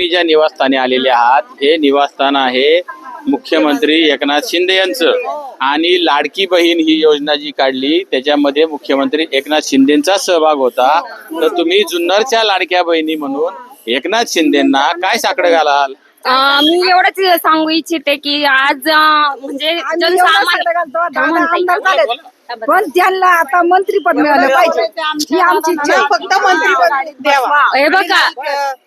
तुम्ही ज्या निवासस्थानी आलेले आहात हे निवासस्थान आहे मुख्यमंत्री एकनाथ शिंदे यांचं. आणि लाडकी बहीण ही योजना जी काढली त्याच्यामध्ये मुख्यमंत्री एकनाथ शिंदेचा सहभाग होता. तर तुम्ही जुन्नरच्या लाडक्या बहिणी म्हणून एकनाथ शिंदेना काय साकडं घालाल? मी एवढंच सांगू इच्छिते की आज म्हणजे पण त्यांना आता मंत्रीपद मिळालं पाहिजे. ही आमची इच्छा आहे. फक्त मंत्रीपद द्यावा हे बघा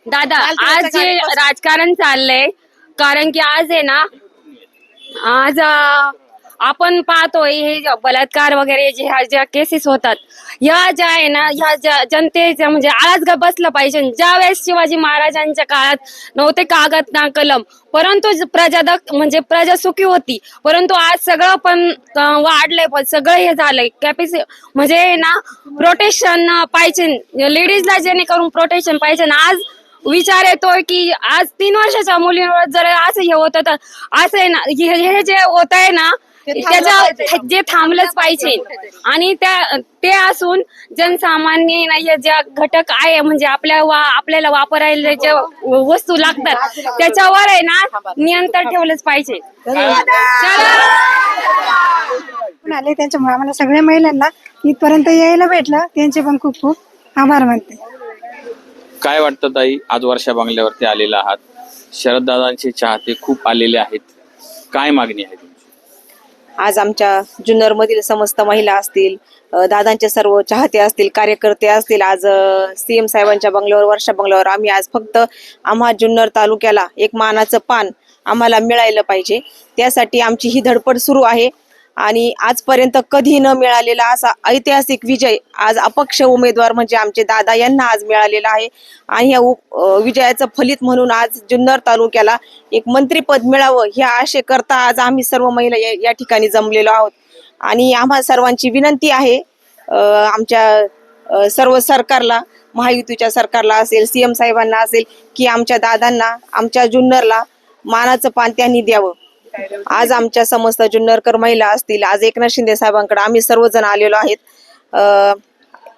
दादा आज जे राजकारण चाललंय कारण की आज आहे ना आज अं, आपण पाहतोय हे जे बलात्कार वगैरे जे ह्या ज्या केसेस होतात ह्या ज्या आहे ना ह्या ज्या जनतेच्या म्हणजे आळाच ग बसलं पाहिजे. ज्या वेळेस शिवाजी महाराजांच्या काळात नव्हते कागद ना कलम परंतु प्रजादक म्हणजे प्रजा सुखी होती. परंतु आज सगळं पण वाढलंय पण सगळं हे झालंय. कॅपॅसि म्हणजे ना प्रोटेक्शन पाहिजे. लेडीजला जेणेकरून प्रोटेक्शन पाहिजे. आज विचार येतोय की आज तीन वर्षाच्या मुलींवर जर असं हे होत तर असं आहे ना हे हे जे होत आहे ना त्याच्या जे थांबलंच पाहिजे आणि त्या ते असून जनसामान्य ना हे ज्या घटक आहे म्हणजे आपल्या वा आपल्याला वापरायला ज्या वस्तू लागतात त्याच्यावर आहे ना नियंत्रण ठेवलंच पाहिजे. आले त्यांच्यामुळे? आम्हाला सगळ्या महिलांना इथपर्यंत यायला भेटलं. त्यांचे पण खूप खूप आभार मानते. काय वाटतं ताई? आज वर्षा बंगल्यावरती आलेला आहात. शरददादांचे चाहते खूप आलेले आहेत. काय मागणी आहे? आज आमच्या जुन्नरमधील समस्त महिला असतील दादांचे सर्व चाहते असतील कार्यकर्ते असतील आज सीएम साहेबांच्या बंगल्यावर वर्षा बंगल्यावर आम्ही आज फक्त आम्हा जुन्नर तालुक्याला एक मानाचं पान आम्हाला मिळायला पाहिजे. त्यासाठी आमची ही धडपड सुरू आहे. आणि आजपर्यंत कधी न मिळालेला असा ऐतिहासिक विजय आज अपक्ष उमेदवार म्हणजे आमचे दादा यांना आज मिळालेला आहे. आणि या उ- विजयाचं फलित म्हणून आज जुन्नर तालुक्याला एक मंत्रीपद मिळावं ह्या आशेकरता आज आम्ही सर्व महिला या या ठिकाणी जमलेलो आहोत. आणि आम्हा सर्वांची विनंती आहे आमच्या सर्व सरकारला महायुतीच्या सरकारला असेल सीएम साहेबांना असेल की आमच्या दादांना आमच्या जुन्नरला मानाचं पान त्यांनी द्यावं. आज आमच्या समस्त जुन्नरकर महिला असतील आज एकनाथ शिंदे साहेबांकडे आम्ही सर्वजण आलेलो आहेत.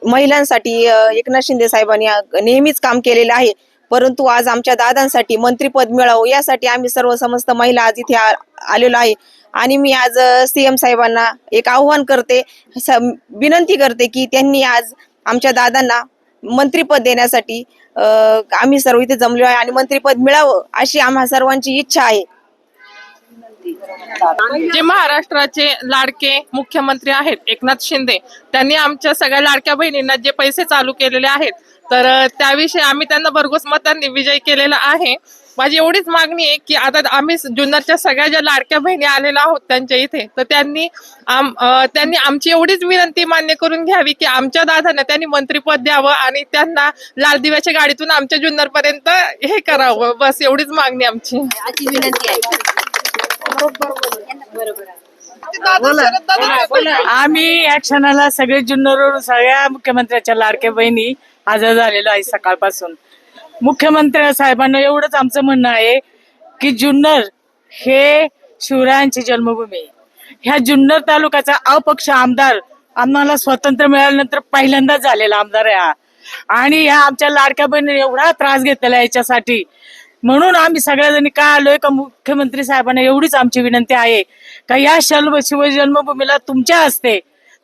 महिलांसाठी एकनाथ शिंदे साहेबांनी नेहमीच काम केलेलं आहे. परंतु आज आमच्या दादांसाठी मंत्रीपद मिळावं यासाठी आम्ही सर्व समस्त महिला आज इथे आलेलो आहे. आणि मी आज सीएम साहेबांना एक आव्हान करते विनंती करते की त्यांनी आज आमच्या दादांना मंत्रीपद देण्यासाठी आम्ही सर्व इथे जमलो आहे आणि मंत्रीपद मिळावं अशी आम्हा सर्वांची इच्छा आहे. जे महाराष्ट्राचे लाडके मुख्यमंत्री आहेत एकनाथ शिंदे त्यांनी आमच्या सगळ्या लाडक्या बहिणींना जे पैसे चालू केलेले आहेत तर त्याविषयी आम्ही त्यांना भरघोस मतांनी विजय केलेला आहे. माझी एवढीच मागणी आहे की आता आम्ही जुन्नरच्या सगळ्या ज्या लाडक्या बहिणी आलेल्या आहोत त्यांच्या इथे तर त्यांनी आम त्यांनी आमची एवढीच विनंती मान्य करून घ्यावी की आमच्या दादांना त्यांनी मंत्रीपद द्यावं आणि त्यांना लाल दिव्याच्या गाडीतून आमच्या जुन्नरपर्यंत हे करावं. बस एवढीच मागणी आमची. आम्ही या क्षणाला सगळे जुन्नरवरून सगळ्या मुख्यमंत्र्याच्या लाडक्या बहिणी हजर झालेलो आहे सकाळपासून. मुख्यमंत्री साहेबांना एवढंच आमचं म्हणणं आहे की जुन्नर हे शिवरायांची जन्मभूमी ह्या जुन्नर तालुक्याचा अपक्ष आमदार आम्हाला स्वातंत्र्य मिळाल्यानंतर पहिल्यांदाच झालेला आमदार आहे हा. आणि ह्या आमच्या लाडक्या बहिणी एवढा त्रास घेतलेला याच्यासाठी म्हणून आम्ही सगळ्याजणी का आलोय का मुख्यमंत्री साहेबांना एवढीच आमची विनंती आहे. का या शल्व शिवजन्मभूमीला तुमच्या हस्ते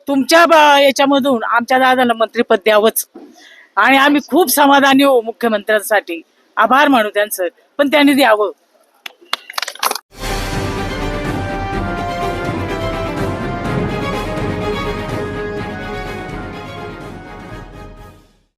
तुमच्या याच्यामधून आमच्या दादाला मंत्रीपद द्यावंच. आणि आम्ही खूप समाधानी होऊ मुख्यमंत्र्यांसाठी. आभार मानू त्यांचं. पण त्यांनी द्यावं.